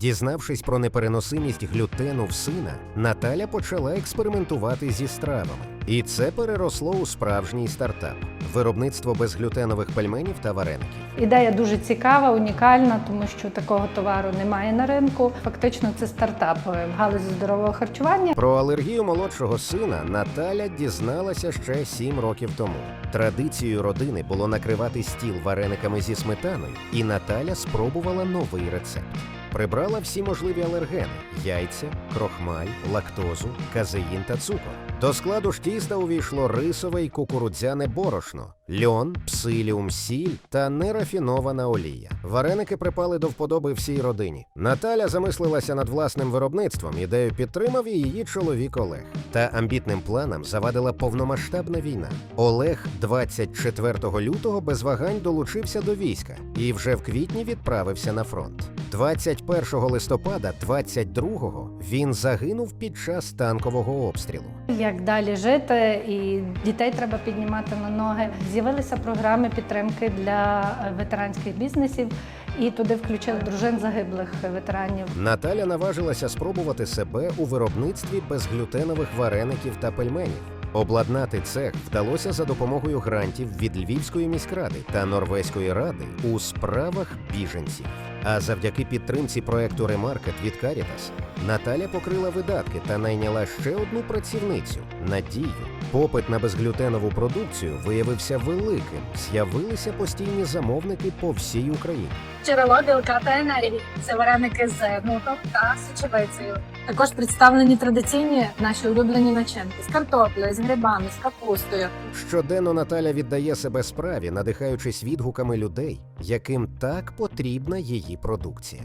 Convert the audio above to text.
Дізнавшись про непереносимість глютену в сина, Наталя почала експериментувати зі стравами. І це переросло у справжній стартап виробництво безглютенових пельменів та вареників. Ідея дуже цікава, унікальна, тому що такого товару немає на ринку. Фактично, це стартап в галузі здорового харчування. Про алергію молодшого сина Наталя дізналася ще сім років тому. Традицією родини було накривати стіл варениками зі сметаною, і Наталя спробувала новий рецепт. Прибрала всі можливі алергени: яйця, крохмаль, лактозу, казеїн та цукор. До складу ж тіста увійшло рисове й кукурудзяне борошно, льон, псиліум, сіль та нерафінована олія. Вареники припали до вподоби всій родині. Наталя замислилася над власним виробництвом. Ідею підтримав і її чоловік Олег. Та амбітним планам завадила повномасштабна війна. Олег 24 лютого без вагань долучився до війська і вже в квітні відправився на фронт. 21 листопада 22-го він загинув під час танкового обстрілу. Як далі жити, і дітей треба піднімати на ноги. З'явилися програми підтримки для ветеранських бізнесів, і туди включили дружин загиблих ветеранів. Наталя наважилася спробувати себе у виробництві безглютенових вареників та пельменів. Обладнати цех вдалося за допомогою грантів від Львівської міськради та Норвезької ради у справах біженців. А завдяки підтримці проекту Ремаркет від Caritas Наталя покрила видатки та найняла ще одну працівницю Надію. Попит на безглютенову продукцію виявився великим. З'явилися постійні замовники по всій Україні. Джерело білка та енергії це вареники з нутом та сочевицею. Також представлені традиційні наші улюблені начинки з картоплею, з грибами, з капустою. Щоденно Наталя віддає себе справі, надихаючись відгуками людей, яким так потрібна її продукція.